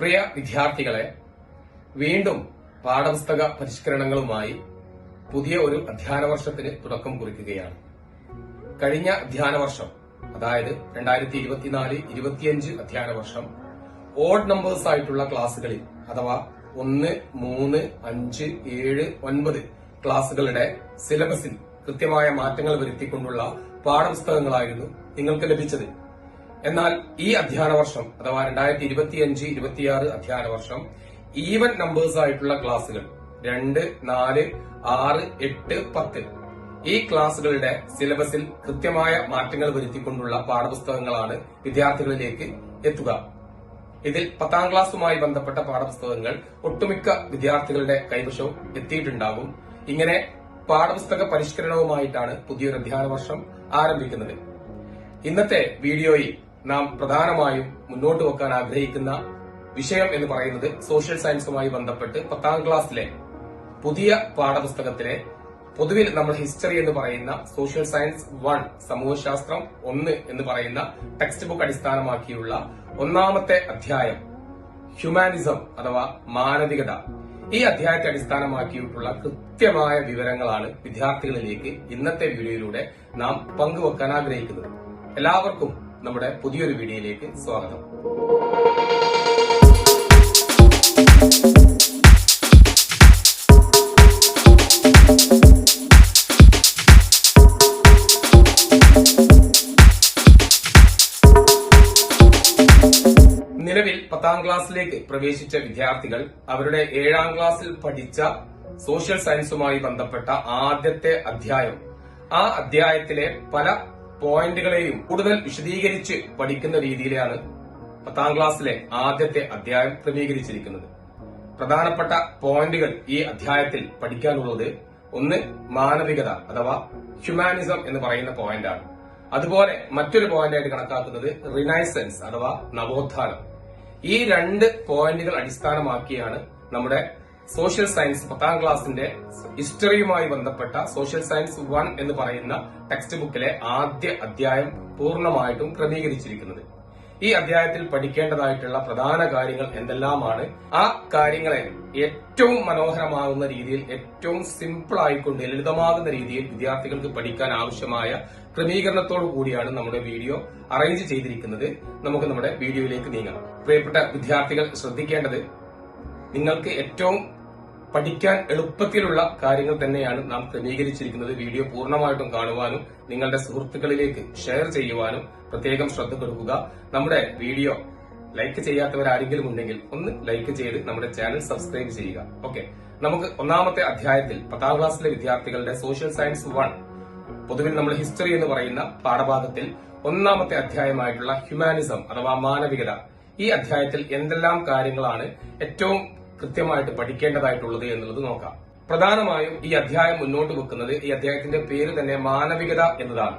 പ്രിയ വിദ്യാർത്ഥികളെ വീണ്ടും പാഠപുസ്തക പരിഷ്കരണങ്ങളുമായി പുതിയ ഒരു അധ്യയന വർഷത്തിന് തുടക്കം കുറിക്കുകയാണ് കഴിഞ്ഞ അധ്യയന വർഷം അതായത് രണ്ടായിരത്തി ഇരുപത്തിനാല് ഇരുപത്തിയഞ്ച് അധ്യയന വർഷം ഓഡ് നമ്പേഴ്സ് ആയിട്ടുള്ള ക്ലാസ്സുകളിൽ അഥവാ ഒന്ന് മൂന്ന് അഞ്ച് ഏഴ് ഒൻപത് ക്ലാസ്സുകളുടെ സിലബസിൽ കൃത്യമായ മാറ്റങ്ങൾ വരുത്തിക്കൊണ്ടുള്ള പാഠപുസ്തകങ്ങളായിരുന്നു നിങ്ങൾക്ക് ലഭിച്ചത് എന്നാൽ ഈ അധ്യയന വർഷം അഥവാ രണ്ടായിരത്തി ഇരുപത്തിയഞ്ച് ഇരുപത്തിയാറ് അധ്യയന വർഷം ഈവൻ നമ്പേഴ്സ് ആയിട്ടുള്ള ക്ലാസ്സുകൾ രണ്ട് നാല് ആറ് എട്ട് പത്ത് ഈ ക്ലാസ്സുകളുടെ സിലബസിൽ കൃത്യമായ മാറ്റങ്ങൾ വരുത്തിക്കൊണ്ടുള്ള പാഠപുസ്തകങ്ങളാണ് വിദ്യാർത്ഥികളിലേക്ക് എത്തുക ഇതിൽ പത്താം ക്ലാസ്സുമായി ബന്ധപ്പെട്ട പാഠപുസ്തകങ്ങൾ ഒട്ടുമിക്ക വിദ്യാർത്ഥികളുടെ കൈവശവും എത്തിയിട്ടുണ്ടാകും ഇങ്ങനെ പാഠപുസ്തക പരിഷ്കരണവുമായിട്ടാണ് പുതിയൊരു അധ്യയന വർഷം ആരംഭിക്കുന്നത് ഇന്നത്തെ വീഡിയോയിൽ നാം പ്രധാനമായും മുന്നോട്ട് വെക്കാൻ ആഗ്രഹിക്കുന്ന വിഷയം എന്ന് പറയുന്നത് സോഷ്യൽ സയൻസുമായി ബന്ധപ്പെട്ട് പത്താം ക്ലാസ്സിലെ പുതിയ പാഠപുസ്തകത്തിലെ പൊതുവിൽ നമ്മൾ ഹിസ്റ്ററി എന്ന് പറയുന്ന സോഷ്യൽ സയൻസ് വൺ സമൂഹശാസ്ത്രം ഒന്ന് എന്ന് പറയുന്ന ടെക്സ്റ്റ് ബുക്ക് അടിസ്ഥാനമാക്കിയുള്ള ഒന്നാമത്തെ അധ്യായം ഹ്യൂമാനിസം അഥവാ മാനവികത ഈ അധ്യായത്തെ അടിസ്ഥാനമാക്കിയിട്ടുള്ള കൃത്യമായ വിവരങ്ങളാണ് വിദ്യാർത്ഥികളിലേക്ക് ഇന്നത്തെ വീഡിയോയിലൂടെ നാം പങ്കുവെക്കാൻ ആഗ്രഹിക്കുന്നത് എല്ലാവർക്കും നമ്മുടെ പുതിയൊരു വീഡിയോയിലേക്ക് സ്വാഗതം നിലവിൽ പത്താം ക്ലാസ്സിലേക്ക് പ്രവേശിച്ച വിദ്യാർത്ഥികൾ അവരുടെ ഏഴാം ക്ലാസ്സിൽ പഠിച്ച സോഷ്യൽ സയൻസുമായി ബന്ധപ്പെട്ട ആദ്യത്തെ അധ്യായം ആ അധ്യായത്തിലെ പല പോയിന്റുകളെയും കൂടുതൽ വിശദീകരിച്ച് പഠിക്കുന്ന രീതിയിലാണ് പത്താം ക്ലാസ്സിലെ ആദ്യത്തെ അധ്യായം ക്രമീകരിച്ചിരിക്കുന്നത് പ്രധാനപ്പെട്ട പോയിന്റുകൾ ഈ അധ്യായത്തിൽ പഠിക്കാനുള്ളത് ഒന്ന് മാനവികത അഥവാ ഹ്യൂമാനിസം എന്ന് പറയുന്ന പോയിന്റാണ് അതുപോലെ മറ്റൊരു പോയിന്റായിട്ട് കണക്കാക്കുന്നത് റിനൈസൻസ് അഥവാ നവോത്ഥാനം ഈ രണ്ട് പോയിന്റുകൾ അടിസ്ഥാനമാക്കിയാണ് നമ്മുടെ സോഷ്യൽ സയൻസ് പത്താം ക്ലാസ്സിന്റെ ഹിസ്റ്ററിയുമായി ബന്ധപ്പെട്ട സോഷ്യൽ സയൻസ് വൺ എന്ന് പറയുന്ന ടെക്സ്റ്റ് ബുക്കിലെ ആദ്യ അധ്യായം പൂർണ്ണമായിട്ടും ക്രമീകരിച്ചിരിക്കുന്നത് ഈ അധ്യായത്തിൽ പഠിക്കേണ്ടതായിട്ടുള്ള പ്രധാന കാര്യങ്ങൾ എന്തെല്ലാമാണ് ആ കാര്യങ്ങളെ ഏറ്റവും മനോഹരമാകുന്ന രീതിയിൽ ഏറ്റവും സിമ്പിൾ ആയിക്കൊണ്ട് ലളിതമാകുന്ന രീതിയിൽ വിദ്യാർത്ഥികൾക്ക് പഠിക്കാൻ ആവശ്യമായ ക്രമീകരണത്തോടു കൂടിയാണ് നമ്മുടെ വീഡിയോ അറേഞ്ച് ചെയ്തിരിക്കുന്നത് നമുക്ക് നമ്മുടെ വീഡിയോയിലേക്ക് നീങ്ങാം പ്രിയപ്പെട്ട വിദ്യാർത്ഥികൾ ശ്രദ്ധിക്കേണ്ടത് നിങ്ങൾക്ക് ഏറ്റവും പഠിക്കാൻ എളുപ്പത്തിലുള്ള കാര്യങ്ങൾ തന്നെയാണ് നാം ക്രമീകരിച്ചിരിക്കുന്നത് വീഡിയോ പൂർണ്ണമായിട്ടും കാണുവാനും നിങ്ങളുടെ സുഹൃത്തുക്കളിലേക്ക് ഷെയർ ചെയ്യുവാനും പ്രത്യേകം ശ്രദ്ധ കൊടുക്കുക നമ്മുടെ വീഡിയോ ലൈക്ക് ചെയ്യാത്തവരാരെങ്കിലും ഉണ്ടെങ്കിൽ ഒന്ന് ലൈക്ക് ചെയ്ത് നമ്മുടെ ചാനൽ സബ്സ്ക്രൈബ് ചെയ്യുക ഓക്കെ നമുക്ക് ഒന്നാമത്തെ അധ്യായത്തിൽ പത്താം ക്ലാസ്സിലെ വിദ്യാർത്ഥികളുടെ സോഷ്യൽ സയൻസ് വൺ പൊതുവിൽ നമ്മൾ ഹിസ്റ്ററി എന്ന് പറയുന്ന പാഠഭാഗത്തിൽ ഒന്നാമത്തെ അധ്യായമായിട്ടുള്ള ഹ്യൂമാനിസം അഥവാ മാനവികത ഈ അധ്യായത്തിൽ എന്തെല്ലാം കാര്യങ്ങളാണ് ഏറ്റവും കൃത്യമായിട്ട് പഠിക്കേണ്ടതായിട്ടുള്ളത് എന്നുള്ളത് നോക്കാം പ്രധാനമായും ഈ അധ്യായം മുന്നോട്ട് വെക്കുന്നത് ഈ അധ്യായത്തിന്റെ പേര് തന്നെ മാനവികത എന്നതാണ്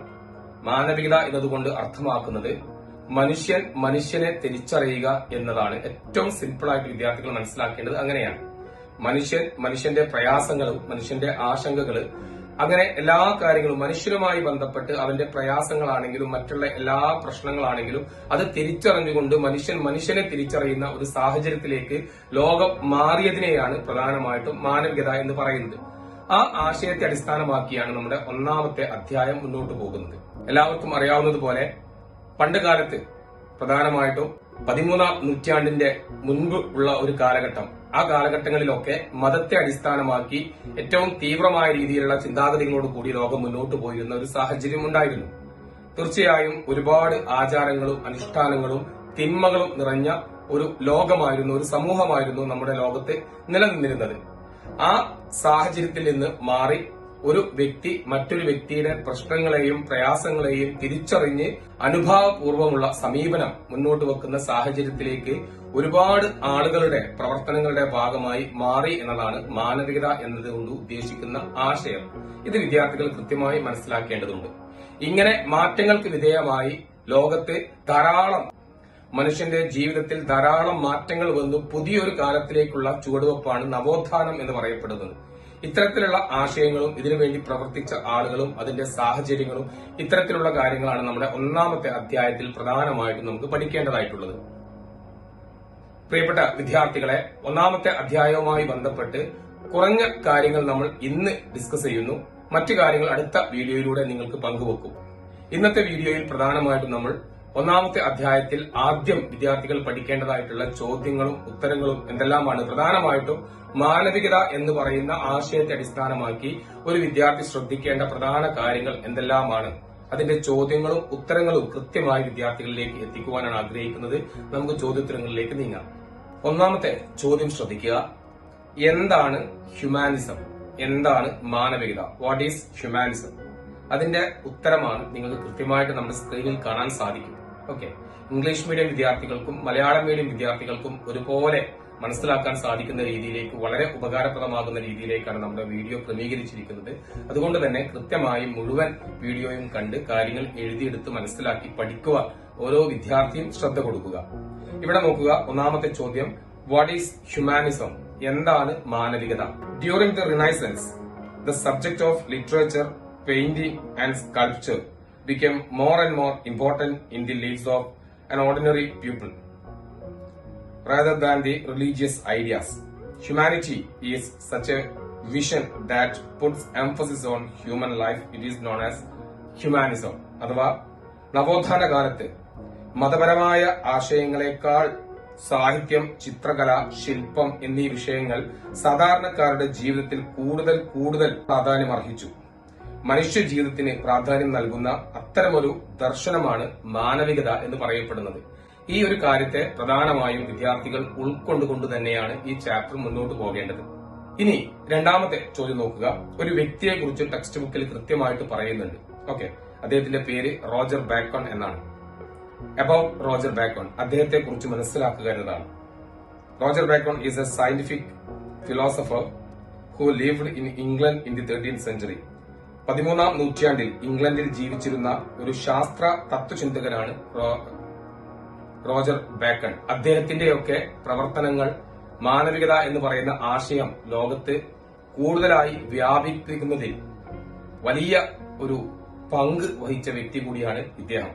മാനവികത എന്നതുകൊണ്ട് അർത്ഥമാക്കുന്നത് മനുഷ്യൻ മനുഷ്യനെ തിരിച്ചറിയുക എന്നതാണ് ഏറ്റവും സിമ്പിളായിട്ട് വിദ്യാർത്ഥികൾ മനസ്സിലാക്കേണ്ടത് അങ്ങനെയാണ് മനുഷ്യൻ മനുഷ്യന്റെ പ്രയാസങ്ങളും മനുഷ്യന്റെ ആശങ്കകള് അങ്ങനെ എല്ലാ കാര്യങ്ങളും മനുഷ്യരുമായി ബന്ധപ്പെട്ട് അവന്റെ പ്രയാസങ്ങളാണെങ്കിലും മറ്റുള്ള എല്ലാ പ്രശ്നങ്ങളാണെങ്കിലും അത് തിരിച്ചറിഞ്ഞുകൊണ്ട് മനുഷ്യൻ മനുഷ്യനെ തിരിച്ചറിയുന്ന ഒരു സാഹചര്യത്തിലേക്ക് ലോകം മാറിയതിനെയാണ് പ്രധാനമായിട്ടും മാനവികത എന്ന് പറയുന്നത് ആ ആശയത്തെ അടിസ്ഥാനമാക്കിയാണ് നമ്മുടെ ഒന്നാമത്തെ അധ്യായം മുന്നോട്ട് പോകുന്നത് എല്ലാവർക്കും അറിയാവുന്നതുപോലെ പണ്ട് കാലത്ത് പ്രധാനമായിട്ടും പതിമൂന്നാം നൂറ്റാണ്ടിന്റെ മുൻപ് ഉള്ള ഒരു കാലഘട്ടം ആ കാലഘട്ടങ്ങളിലൊക്കെ മതത്തെ അടിസ്ഥാനമാക്കി ഏറ്റവും തീവ്രമായ രീതിയിലുള്ള ചിന്താഗതികളോട് കൂടി ലോകം മുന്നോട്ട് പോയിരുന്ന ഒരു സാഹചര്യം ഉണ്ടായിരുന്നു തീർച്ചയായും ഒരുപാട് ആചാരങ്ങളും അനുഷ്ഠാനങ്ങളും തിന്മകളും നിറഞ്ഞ ഒരു ലോകമായിരുന്നു ഒരു സമൂഹമായിരുന്നു നമ്മുടെ ലോകത്ത് നിലനിന്നിരുന്നത് ആ സാഹചര്യത്തിൽ നിന്ന് മാറി ഒരു വ്യക്തി മറ്റൊരു വ്യക്തിയുടെ പ്രശ്നങ്ങളെയും പ്രയാസങ്ങളെയും തിരിച്ചറിഞ്ഞ് അനുഭവപൂർവമുള്ള സമീപനം മുന്നോട്ട് വെക്കുന്ന സാഹചര്യത്തിലേക്ക് ഒരുപാട് ആളുകളുടെ പ്രവർത്തനങ്ങളുടെ ഭാഗമായി മാറി എന്നതാണ് മാനവികത എന്നതുകൊണ്ട് ഉദ്ദേശിക്കുന്ന ആശയം ഇത് വിദ്യാർത്ഥികൾ കൃത്യമായി മനസ്സിലാക്കേണ്ടതുണ്ട് ഇങ്ങനെ മാറ്റങ്ങൾക്ക് വിധേയമായി ലോകത്തെ ധാരാളം മനുഷ്യന്റെ ജീവിതത്തിൽ ധാരാളം മാറ്റങ്ങൾ വന്നു പുതിയൊരു കാലത്തിലേക്കുള്ള ചുവടുവെപ്പാണ് നവോത്ഥാനം എന്ന് പറയപ്പെടുന്നത് ഇത്തരത്തിലുള്ള ആശയങ്ങളും ഇതിനുവേണ്ടി പ്രവർത്തിച്ച ആളുകളും അതിന്റെ സാഹചര്യങ്ങളും ഇത്തരത്തിലുള്ള കാര്യങ്ങളാണ് നമ്മുടെ ഒന്നാമത്തെ അധ്യായത്തിൽ പ്രധാനമായിട്ടും നമുക്ക് പഠിക്കേണ്ടതായിട്ടുള്ളത് പ്രിയപ്പെട്ട വിദ്യാർത്ഥികളെ ഒന്നാമത്തെ അധ്യായവുമായി ബന്ധപ്പെട്ട് കുറഞ്ഞ കാര്യങ്ങൾ നമ്മൾ ഇന്ന് ഡിസ്കസ് ചെയ്യുന്നു മറ്റു കാര്യങ്ങൾ അടുത്ത വീഡിയോയിലൂടെ നിങ്ങൾക്ക് പങ്കുവെക്കും ഇന്നത്തെ വീഡിയോയിൽ പ്രധാനമായിട്ടും നമ്മൾ ഒന്നാമത്തെ അധ്യായത്തിൽ ആദ്യം വിദ്യാർത്ഥികൾ പഠിക്കേണ്ടതായിട്ടുള്ള ചോദ്യങ്ങളും ഉത്തരങ്ങളും എന്തെല്ലാമാണ് പ്രധാനമായിട്ടും മാനവികത എന്ന് പറയുന്ന ആശയത്തെ അടിസ്ഥാനമാക്കി ഒരു വിദ്യാർത്ഥി ശ്രദ്ധിക്കേണ്ട പ്രധാന കാര്യങ്ങൾ എന്തെല്ലാമാണ് അതിന്റെ ചോദ്യങ്ങളും ഉത്തരങ്ങളും കൃത്യമായി വിദ്യാർത്ഥികളിലേക്ക് എത്തിക്കുവാനാണ് ആഗ്രഹിക്കുന്നത് നമുക്ക് ചോദ്യോത്തരങ്ങളിലേക്ക് നീങ്ങാം ഒന്നാമത്തെ ചോദ്യം ശ്രദ്ധിക്കുക എന്താണ് ഹ്യൂമാനിസം എന്താണ് മാനവികത വാട്ട് ഈസ് ഹ്യൂമാനിസം അതിന്റെ ഉത്തരമാണ് നിങ്ങൾക്ക് കൃത്യമായിട്ട് നമ്മുടെ സ്ക്രീനിൽ കാണാൻ സാധിക്കും ഓക്കെ ഇംഗ്ലീഷ് മീഡിയം വിദ്യാർത്ഥികൾക്കും മലയാളം മീഡിയം വിദ്യാർത്ഥികൾക്കും ഒരുപോലെ മനസ്സിലാക്കാൻ സാധിക്കുന്ന രീതിയിലേക്ക് വളരെ ഉപകാരപ്രദമാകുന്ന രീതിയിലേക്കാണ് നമ്മുടെ വീഡിയോ ക്രമീകരിച്ചിരിക്കുന്നത് അതുകൊണ്ട് തന്നെ കൃത്യമായി മുഴുവൻ വീഡിയോയും കണ്ട് കാര്യങ്ങൾ എഴുതിയെടുത്ത് മനസ്സിലാക്കി പഠിക്കുക ഓരോ വിദ്യാർത്ഥിയും ശ്രദ്ധ കൊടുക്കുക ഇവിടെ നോക്കുക ഒന്നാമത്തെ ചോദ്യം വാട്ട് ഈസ് ഹ്യൂമാനിസം എന്താണ് മാനവികത during the renaissance the subject of literature painting and sculpture became more and more important in the lives of an ordinary people. Rather than the religious ideas, humanity is such a vision that puts emphasis on human life. It is known as humanism അഥവാ നവോത്ഥാന കാലത്ത് മതപരമായ ആശയങ്ങളെക്കാൾ സാഹിത്യം ചിത്രകല ശില്പം എന്നീ വിഷയങ്ങൾ സാധാരണക്കാരുടെ ജീവിതത്തിൽ കൂടുതൽ കൂടുതൽ പ്രാധാന്യമർഹിച്ചു മനുഷ്യ ജീവിതത്തിന് പ്രാധാന്യം നൽകുന്ന അത്തരമൊരു ദർശനമാണ് മാനവികത എന്ന് പറയപ്പെടുന്നത് ഈ ഒരു കാര്യത്തെ പ്രധാനമായും വിദ്യാർത്ഥികൾ ഉൾക്കൊണ്ടുകൊണ്ട് തന്നെയാണ് ഈ ചാപ്റ്റർ മുന്നോട്ട് പോകേണ്ടത് ഇനി രണ്ടാമത്തെ ചോദ്യം നോക്കുക ഒരു വ്യക്തിയെ കുറിച്ച് ടെക്സ്റ്റ് ബുക്കിൽ കൃത്യമായിട്ട് പറയുന്നുണ്ട് ഓക്കെ അദ്ദേഹത്തിന്റെ പേര് റോജർ ബാക്കോൺ എന്നാണ് അബൌട്ട് റോജർ ബാക്കോൺ അദ്ദേഹത്തെ കുറിച്ച് മനസ്സിലാക്കുക എന്നതാണ് Roger Bacon is a scientific philosopher who lived in England in the thirteen century പതിമൂന്നാം നൂറ്റാണ്ടിൽ ഇംഗ്ലണ്ടിൽ ജീവിച്ചിരുന്ന ഒരു ശാസ്ത്ര തത്വചിന്തകനാണ് റോജർ ബേക്കൺ അദ്ദേഹത്തിന്റെയൊക്കെ പ്രവർത്തനങ്ങൾ മാനവികത എന്ന് പറയുന്ന ആശയം ലോകത്ത് കൂടുതലായി വ്യാപിപ്പിക്കുന്നതിൽ വലിയ ഒരു പങ്ക് വഹിച്ച വ്യക്തി കൂടിയാണ് ഇദ്ദേഹം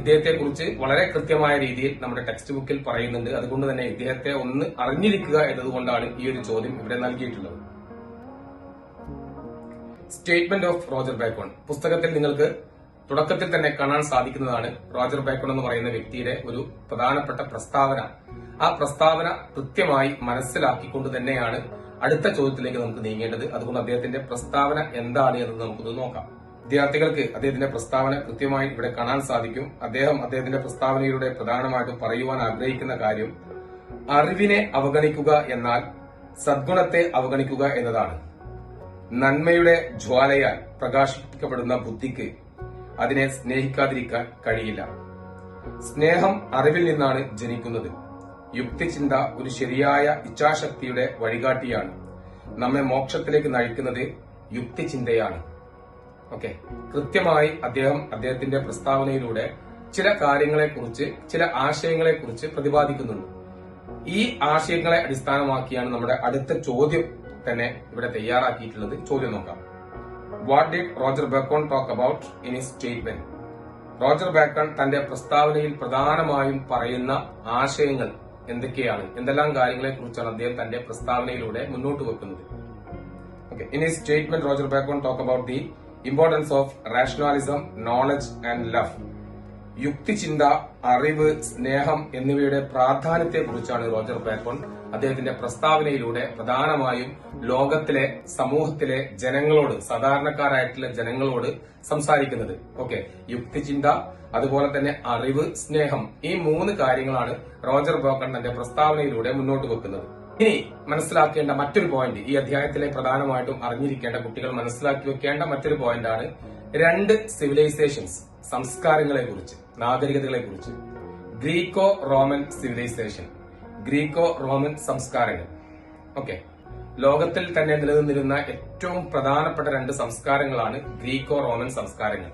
ഇദ്ദേഹത്തെ കുറിച്ച് വളരെ കൃത്യമായ രീതിയിൽ നമ്മുടെ ടെക്സ്റ്റ് ബുക്കിൽ പറയുന്നുണ്ട് അതുകൊണ്ട് തന്നെ ഇദ്ദേഹത്തെ ഒന്ന് അറിഞ്ഞിരിക്കുക എന്നതുകൊണ്ടാണ് ഈ ഒരു ചോദ്യം ഇവിടെ നൽകിയിട്ടുള്ളത് സ്റ്റേറ്റ്മെന്റ് ഓഫ് റോജർ ബാക്കോൺ പുസ്തകത്തിൽ നിങ്ങൾക്ക് തുടക്കത്തിൽ തന്നെ കാണാൻ സാധിക്കുന്നതാണ് റോജർ ബാക്കോൺ എന്ന് പറയുന്ന വ്യക്തിയുടെ ഒരു പ്രധാനപ്പെട്ട പ്രസ്താവന ആ പ്രസ്താവന കൃത്യമായി മനസ്സിലാക്കിക്കൊണ്ട് തന്നെയാണ് അടുത്ത ചോദ്യത്തിലേക്ക് നമുക്ക് നീങ്ങേണ്ടത് അതുകൊണ്ട് അദ്ദേഹത്തിന്റെ പ്രസ്താവന എന്താണ് എന്ന് നമുക്കൊന്ന് നോക്കാം വിദ്യാർത്ഥികൾക്ക് അദ്ദേഹത്തിന്റെ പ്രസ്താവന കൃത്യമായി ഇവിടെ കാണാൻ സാധിക്കും അദ്ദേഹം അദ്ദേഹത്തിന്റെ പ്രസ്താവനയിലൂടെ പ്രധാനമായിട്ടും പറയുവാൻ ആഗ്രഹിക്കുന്ന കാര്യം അറിവിനെ അവഗണിക്കുക എന്നാൽ സദ്ഗുണത്തെ അവഗണിക്കുക എന്നതാണ് നന്മയുടെ ജ്വാലയാൽ പ്രകാശിപ്പിക്കപ്പെടുന്ന ബുദ്ധിക്ക് അതിനെ സ്നേഹിക്കാതിരിക്കാൻ കഴിയില്ല സ്നേഹം അറിവിൽ നിന്നാണ് ജനിക്കുന്നത് യുക്തിചിന്ത ഒരു ശരിയായ ഇച്ഛാശക്തിയുടെ വഴികാട്ടിയാണ് നമ്മെ മോക്ഷത്തിലേക്ക് നയിക്കുന്നത് യുക്തിചിന്തയാണ് ഓക്കെ കൃത്യമായി അദ്ദേഹം അദ്ദേഹത്തിന്റെ പ്രസ്താവനയിലൂടെ ചില കാര്യങ്ങളെക്കുറിച്ച് ചില ആശയങ്ങളെക്കുറിച്ച് പ്രതിപാദിക്കുന്നുണ്ട് ഈ ആശയങ്ങളെ അടിസ്ഥാനമാക്കിയാണ് നമ്മുടെ അടുത്ത ചോദ്യം തന്നെ ഇവിടെ തയ്യാറാക്കിയിട്ടുള്ളത് ചോദ്യം നോക്കാം what did Roger Bacon talk about in his statement Roger Bacon തന്റെ പ്രസ്താവനയിൽ പ്രധാനമായും പറയുന്ന ആശയങ്ങൾ എന്തൊക്കെയാണ് എന്തെല്ലാം കാര്യങ്ങളെ കുറിച്ചാണ് അദ്ദേഹം തന്റെ പ്രസ്താവനയിലൂടെ മുന്നോട്ട് വെക്കുന്നത് okay in his statement Roger Bacon talk about the importance of rationalism knowledge and love യുക്തിചിന്ത അറിവ് സ്നേഹം എന്നിവയുടെ പ്രാധാന്യത്തെക്കുറിച്ചാണ് റോജർ ബാക്കോൺ അദ്ദേഹത്തിന്റെ പ്രസ്താവനയിലൂടെ പ്രധാനമായും ലോകത്തിലെ സമൂഹത്തിലെ ജനങ്ങളോട് സാധാരണക്കാരായിട്ടുള്ള ജനങ്ങളോട് സംസാരിക്കുന്നത് ഓക്കെ യുക്തിചിന്ത അതുപോലെ തന്നെ അറിവ് സ്നേഹം ഈ മൂന്ന് കാര്യങ്ങളാണ് റോജർ ബോക്കൺ തന്റെ പ്രസ്താവനയിലൂടെ മുന്നോട്ട് വെക്കുന്നത് ഇനി മനസ്സിലാക്കേണ്ട മറ്റൊരു പോയിന്റ് ഈ അധ്യായത്തിലെ പ്രധാനമായിട്ടും അറിഞ്ഞിരിക്കേണ്ട കുട്ടികൾ മനസ്സിലാക്കി വെക്കേണ്ട മറ്റൊരു പോയിന്റാണ് രണ്ട് സിവിലൈസേഷൻസ് സംസ്കാരങ്ങളെ കുറിച്ച് നാഗരികതകളെ കുറിച്ച് Greco Roman civilisation Greco Roman സംസ്കാരങ്ങൾ ഓക്കെ ലോകത്തിൽ തന്നെ നിലനിന്നിരുന്ന ഏറ്റവും പ്രധാനപ്പെട്ട രണ്ട് സംസ്കാരങ്ങളാണ് ഗ്രീക്കോ റോമൻ സംസ്കാരങ്ങൾ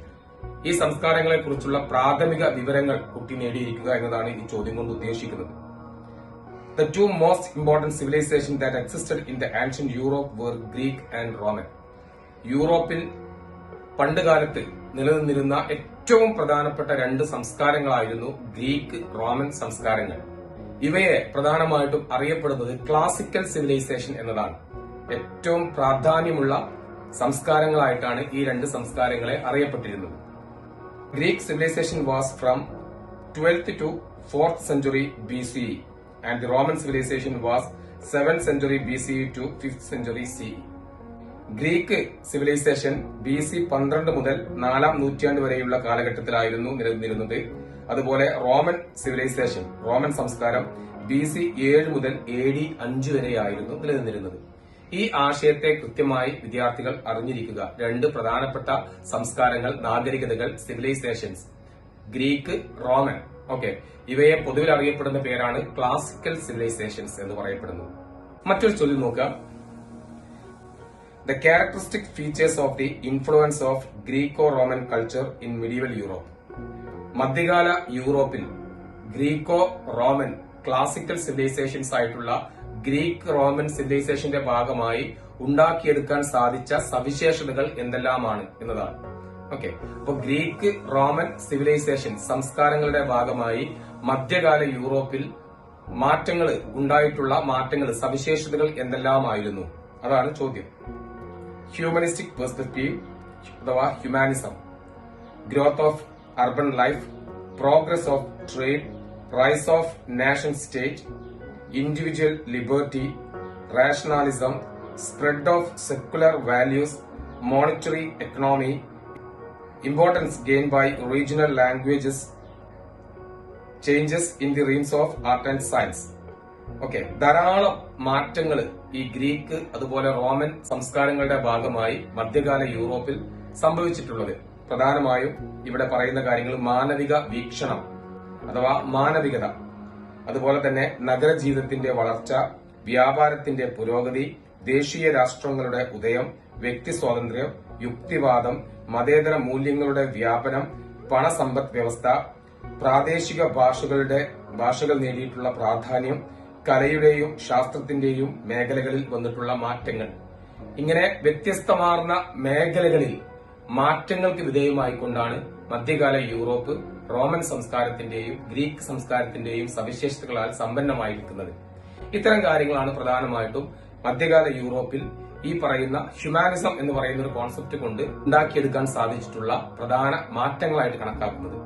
ഈ സംസ്കാരങ്ങളെ കുറിച്ചുള്ള പ്രാഥമിക വിവരങ്ങൾ കുട്ടി നേടിയിരിക്കുക എന്നതാണ് ഈ ചോദ്യം കൊണ്ട് ഉദ്ദേശിക്കുന്നത് the two most important civilisation that existed in the ancient Europe where Greek and Roman യൂറോപ്പിൽ പണ്ടുകാലത്ത് നിലനിന്നിരുന്ന ഏറ്റവും പ്രധാനപ്പെട്ട രണ്ട് സംസ്കാരങ്ങളായിരുന്നു ഗ്രീക്ക് റോമൻ സംസ്കാരങ്ങൾ ഇവയെ പ്രധാനമായിട്ടും അറിയപ്പെടുന്നത് ക്ലാസിക്കൽ സിവിലൈസേഷൻ എന്നതാണ് ഏറ്റവും പ്രാധാന്യമുള്ള സംസ്കാരങ്ങളായിട്ടാണ് ഈ രണ്ട് സംസ്കാരങ്ങളെ അറിയപ്പെട്ടിരുന്നത് Greek civilisation was from twelfth to fourth century B C and the Roman civilisation was seventh century B C to fifth century C Greek civilisation B C പന്ത്രണ്ട് മുതൽ നാലാം നൂറ്റാണ്ട് വരെയുള്ള കാലഘട്ടത്തിലായിരുന്നു നിലനിന്നിരുന്നത് അതുപോലെ റോമൻ സിവിലൈസേഷൻ റോമൻ സംസ്കാരം ബി സി ഏഴ് മുതൽ എ ഡി അഞ്ച് വരെയായിരുന്നു നിലനിന്നിരുന്നത് ഈ ആശയത്തെ കൃത്യമായി വിദ്യാർത്ഥികൾ അറിഞ്ഞിരിക്കുക രണ്ട് പ്രധാനപ്പെട്ട സംസ്കാരങ്ങൾ നാഗരികതകൾ സിവിലൈസേഷൻസ് ഗ്രീക്ക് റോമൻ ഓക്കെ ഇവയെ പൊതുവിൽ അറിയപ്പെടുന്ന പേരാണ് ക്ലാസിക്കൽ സിവിലൈസേഷൻസ് എന്ന് പറയപ്പെടുന്നത് മറ്റൊരു ചൊല്ലി നോക്കുക the characteristic features of the influence of Greco-Roman culture in medieval Europe. മധ്യകാല യൂറോപ്പിൽ ഗ്രീക്കോ റോമൻ ക്ലാസിക്കൽ സിവിലൈസേഷൻസ് ആയിട്ടുള്ള ഗ്രീക്ക് റോമൻ സിവിലൈസേഷന്റെ ഭാഗമായി ഉണ്ടാക്കിയെടുക്കാൻ സാധിച്ച സവിശേഷതകൾ എന്തെല്ലാമാണ് എന്നതാണ് ഓക്കെ അപ്പോൾ ഗ്രീക്ക് റോമൻ സിവിലൈസേഷൻ സംസ്കാരങ്ങളുടെ ഭാഗമായി മധ്യകാല യൂറോപ്പിൽ മാറ്റങ്ങൾ ഉണ്ടായിട്ടുള്ള മാറ്റങ്ങൾ സവിശേഷതകൾ എന്തെല്ലാമായിരുന്നു അതാണ് ചോദ്യം ഹ്യൂമനിസ്റ്റിക് പെർസ്പെക്റ്റീവ് അഥവാ humanism growth of urban life progress of trade rise of nation state individual liberty rationalism spread of secular values monetary economy importance gain by regional languages changes in the realms of art and science okay ധാരാളം മാറ്റങ്ങൾ ഈ Greek അതുപോലെ Roman സംസ്കാരങ്ങളുടെ ഭാഗമായി മധ്യകാല യൂറോപ്പിൽ സംഭവിച്ചിട്ടുള്ളത് പ്രധാനമായും ഇവിടെ പറയുന്ന കാര്യങ്ങൾ മാനവിക വീക്ഷണം അഥവാ മാനവികത അതുപോലെ തന്നെ നഗരജീവിതത്തിന്റെ വളർച്ച വ്യാപാരത്തിന്റെ പുരോഗതി ദേശീയ രാഷ്ട്രങ്ങളുടെ ഉദയം വ്യക്തി സ്വാതന്ത്ര്യം യുക്തിവാദം മതേതര മൂല്യങ്ങളുടെ വ്യാപനം പണസമ്പദ് വ്യവസ്ഥ പ്രാദേശിക ഭാഷകളുടെ ഭാഷകൾ നേടിയിട്ടുള്ള പ്രാധാന്യം കലയുടെയും ശാസ്ത്രത്തിന്റെയും മേഖലകളിൽ വന്നിട്ടുള്ള മാറ്റങ്ങൾ ഇങ്ങനെ വ്യത്യസ്തമാർന്ന മേഖലകളിൽ മാറ്റങ്ങൾക്ക് വിധേയമായിക്കൊണ്ടാണ് മധ്യകാല യൂറോപ്പ് റോമൻ സംസ്കാരത്തിന്റെയും ഗ്രീക്ക് സംസ്കാരത്തിന്റെയും സവിശേഷതകളാൽ സമ്പന്നമായിരിക്കുന്നത് ഇത്തരം കാര്യങ്ങളാണ് പ്രധാനമായിട്ടും മധ്യകാല യൂറോപ്പിൽ ഈ പറയുന്ന ഹ്യൂമാനിസം എന്ന് പറയുന്ന ഒരു കോൺസെപ്റ്റ് കൊണ്ട് ഉണ്ടാക്കിയെടുക്കാൻ സാധിച്ചിട്ടുള്ള പ്രധാന മാറ്റങ്ങളായിട്ട് കണക്കാക്കുന്നത്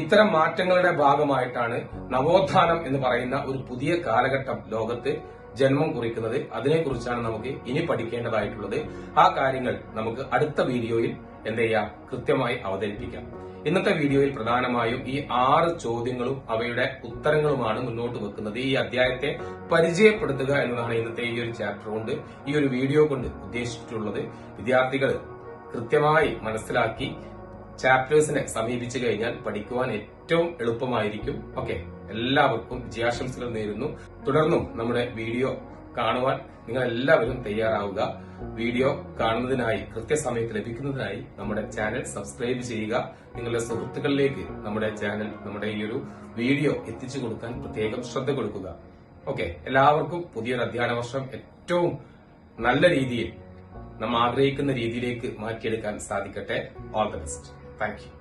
ഇത്തരം മാറ്റങ്ങളുടെ ഭാഗമായിട്ടാണ് നവോത്ഥാനം എന്ന് പറയുന്ന ഒരു പുതിയ കാലഘട്ടം ലോകത്ത് ജന്മം കുറിക്കുന്നത് അതിനെക്കുറിച്ചാണ് നമുക്ക് ഇനി പഠിക്കേണ്ടതായിട്ടുള്ളത് ആ കാര്യങ്ങൾ നമുക്ക് അടുത്ത വീഡിയോയിൽ എന്ത് ചെയ്യാം കൃത്യമായി അവതരിപ്പിക്കാം ഇന്നത്തെ വീഡിയോയിൽ പ്രധാനമായും ഈ ആറ് ചോദ്യങ്ങളും അവയുടെ ഉത്തരങ്ങളുമാണ് മുന്നോട്ട് വെക്കുന്നത് ഈ അധ്യായത്തെ പരിചയപ്പെടുത്തുക എന്നതാണ് ഇന്നത്തെ ഈ ഒരു ചാപ്റ്റർ കൊണ്ട് ഈ ഒരു വീഡിയോ കൊണ്ട് ഉദ്ദേശിച്ചിട്ടുള്ളത് വിദ്യാർത്ഥികൾ കൃത്യമായി മനസ്സിലാക്കി ചാപ്റ്റേഴ്സിനെ സമീപിച്ചു കഴിഞ്ഞാൽ പഠിക്കുവാൻ ഏറ്റവും എളുപ്പമായിരിക്കും ഓക്കെ എല്ലാവർക്കും വിജയാശംസകൾ നേരുന്നു തുടർന്നും നമ്മുടെ വീഡിയോ കാണുവാൻ നിങ്ങൾ എല്ലാവരും തയ്യാറാവുക വീഡിയോ കാണുന്നതിനായി കൃത്യസമയത്ത് ലഭിക്കുന്നതിനായി നമ്മുടെ ചാനൽ സബ്സ്ക്രൈബ് ചെയ്യുക നിങ്ങളുടെ സുഹൃത്തുക്കളിലേക്ക് നമ്മുടെ ചാനൽ നമ്മുടെ ഈ ഒരു വീഡിയോ എത്തിച്ചു കൊടുക്കാൻ പ്രത്യേകം ശ്രദ്ധ കൊടുക്കുക ഓക്കെ എല്ലാവർക്കും പുതിയൊരു അധ്യയന വർഷം ഏറ്റവും നല്ല രീതിയിൽ നമ്മൾ ആഗ്രഹിക്കുന്ന രീതിയിലേക്ക് മാറ്റിയെടുക്കാൻ സാധിക്കട്ടെ all the best Thank you.